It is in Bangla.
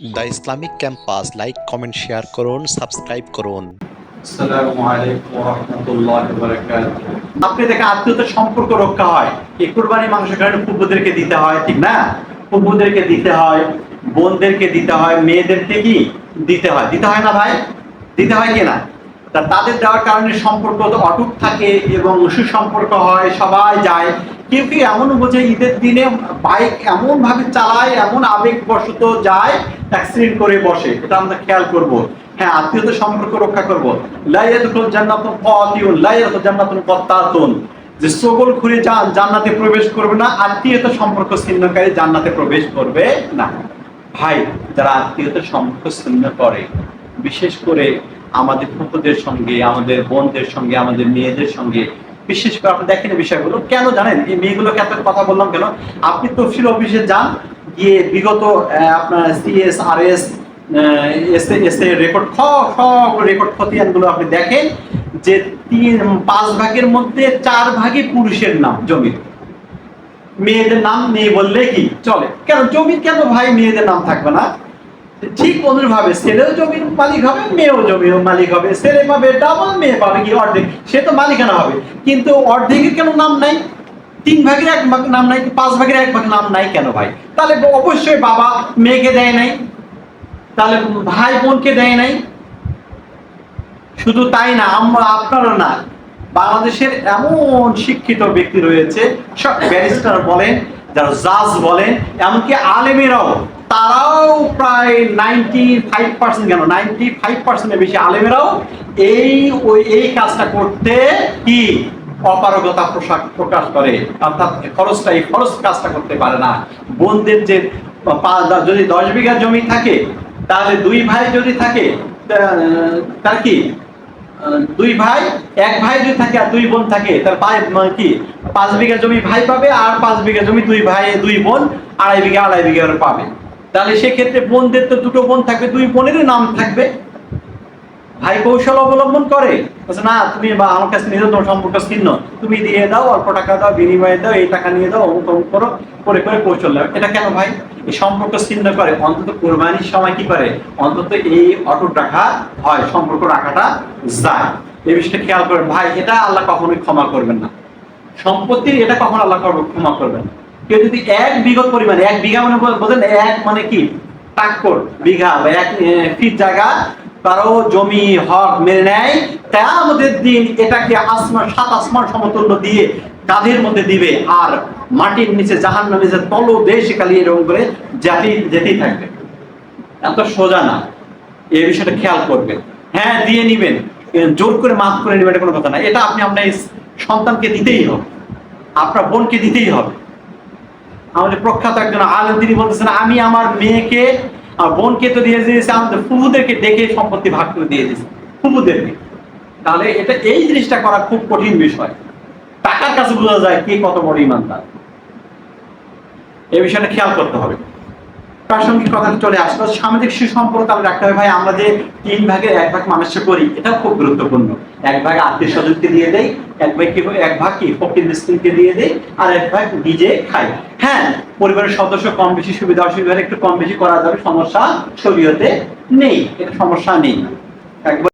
The Islamic campus like comment share করুন সাবস্ক্রাইব করুন। আপনি দেখেন, আত্মীয়তার সম্পর্ক রক্ষা হয়। এই কুরবানি মাংস কারণে পূর্বদেরকে দিতে হয়, ঠিক না? পূর্বদেরকে দিতে হয়, বোনদেরকে দিতে হয়, মেয়েদেরকে কি? দিতে হয়। দিতে হয় না ভাই? দিতে হয় কিনা তা তাদের দেওয়ার কারণে সম্পর্ক তো অটুট থাকে এবং সুসম্পর্ক হয়, সবাই যায়। কেউ কেউ এমন বোঝে, ঈদের দিনে বাইক এমন ভাবে চালায়, এমন আবেগবশত যায়, অ্যাক্সিডেন্ট করে বসে। এটা আমরা খেয়াল করব। হ্যাঁ আত্মীয়তার সম্পর্ক রক্ষা করব। লাইয়াতুল জান্নাতুল কাতিউন লাইয়াতুল জান্নাতুল কাত্তাতুন যে সগল ঘুরে যান, জান্নাতে প্রবেশ করবে না আত্মীয়তা সম্পর্ক ছিন্নকারী জান্নাতে প্রবেশ করবে না। ভাই, যারা আত্মীয়তার সম্পর্ক ছিন্ন করে, বিশেষ করে আমাদের ফুপুদের সঙ্গে, আমাদের বোনদের সঙ্গে, আমাদের মেয়েদের সঙ্গে। বিশেষ করে আপনি দেখেন বিষয়গুলো। কেন জানেন? এই মেয়েগুলোকে এত কথা বললাম কেন? আপনি তফসিল অফিসে যান, গিয়ে বিগত আপনার সিএস আর এস রেকর্ড সব রেকর্ড খতিয়ানগুলো আপনি দেখেন যে তিন, পাঁচ ভাগের মধ্যে চার ভাগে পুরুষের নাম, জমির। মেয়েদের নাম, মেয়ে বললে কি? চলে। কেন? জমির কেন ভাই মেয়েদের নাম থাকবে না? ঠিক অনুরূপভাবে ছেলেও জমির মালিক হবে, মেয়েও জমির মালিক হবে। ছেলে পাবে ডাবল মেয়ে পাবে কি অর্ধেক? সে তো মালিকানা হবে। কিন্তু অর্ধেকের কেন নাম নাই? তিন ভাগের এক ভাগ নাম নাই, পাঁচ ভাগের এক ভাগ নাম নাই কেন ভাই? তাহলে অবশ্যই বাবা মেয়েকে দেয় নাই। তাহলে ভাই বোনকে দেয় নাই। শুধু তাই না, আমরা আপনারও না, বাংলাদেশের এমন শিক্ষিত ব্যক্তি রয়েছে, সব ব্যারিস্টার বলেন, যারা জাজ বলেন, এমনকি আলেমেরাও তারাও প্রায় নাইনটি ফাইভ পার্সেন্ট কেন? নাইনটি ফাইভ পার্সেন্টের বেশি আলেমেরাও এই ওই, এই কাজটা করতে কি? অপারগতা পোশাক প্রকাশ করে। অর্থাৎ খরচটা, এই খরচ কাজটা করতে পারে না। বোনদের যে যদি দশ বিঘা জমি থাকে, তাহলে দুই ভাই যদি থাকে তার কি? দুই ভাই, এক ভাই যদি থাকে আর দুই বোন থাকে, তার ভাই মানে কি? পাঁচ বিঘা জমি ভাই পাবে আর পাঁচ বিঘা জমি দুই ভাই, দুই বোন আড়াই বিঘা আড়াই বিঘা পাবে। তাহলে সেক্ষেত্রে বোনদের তো দুটো বোন থাকবে, দুই বোনেরই নাম থাকবে। ভাই কৌশল অবলম্বন করে। না, তুমি বা আমার কাছে নিয়ে তোমার সম্পর্ক ছিন্ন। তুমি দিয়ে দাও, অল্প টাকা দাও, বিনিময়ে দাও, এই টাকা নিয়ে দাও, অমুক অমুক করো, করে করে কৌশল দাও। এটা কেন ভাই? এই সম্পর্ক ছিন্ন করে। অন্তত কোরবানির সময় কি করে? অন্তত এই অটুট রাখা হয়, সম্পর্ক রাখাটা যায়। এই বিষয়টা খেয়াল করেন। ভাই, এটা আল্লাহ কখনোই ক্ষমা করবেন না। সম্পত্তির এটা কখন আল্লাহ ক্ষমা করবেন না। কেউ যদি এক বিঘত পরিমাণে, এক বিঘা মানে বোঝেন, এক মানে কি? টাক্কর বিঘা বা এক ফিট জায়গা, কারও জমি, হক মেনে নেয় তা আমাদের দিন এটাকে আসমান, সাত আসমান সমতুল্য দিয়ে কাঁধের মধ্যে দিবে, আর মাটির নিচে জাহান নামে যে তল দেশ কালি এরকম করে জাতি যেতেই থাকবে। এত সোজা না। এই বিষয়টা খেয়াল করবেন। হ্যাঁ দিয়ে নিবেন। জোর করে মাফ করে নেবেন কোনো কথা না। এটা আপনি আপনার সন্তানকে দিতেই হবে। আপনার বোনকে দিতেই হবে। আমাদের প্রখ্যাত একজন আলেম, তিনি বলতেছেন, আমি আমার মেয়েকে বোনকে তো দিয়ে দিয়েছি, আমাদের ফুফুদেরকে ডেকে সম্পত্তি ভাগ করে দিয়ে দিয়েছি, ফুফুদেরকে। তাহলে এটা, এই জিনিসটা করা খুব কঠিন বিষয়। টাকার কাছে বোঝা যায় কে কত বড় ইমানদার। এই বিষয়টা খেয়াল করতে হবে। প্রাসঙ্গিক কথা চলে আসলো, সামাজিক সুসম্পর্ক আমি রাখতে ভাই, আমরা যে তিন ভাগের এক ভাগ মানুষকে করি এটা খুব গুরুত্বপূর্ণ। এক ভাগ আত্মীয় স্বজনকে দিয়ে দেয় এক ভাগ কি এক ভাগ কি ফকির মিসকিনকে দিয়ে দেয় আর এক ভাগ নিজে খাই। হ্যাঁ পরিবারের সদস্য কম বেশি সুবিধা অসুবিধা একটু কম বেশি করা যাবে, সমস্যা শরীয়তে নেই এটা সমস্যা নেই। একবার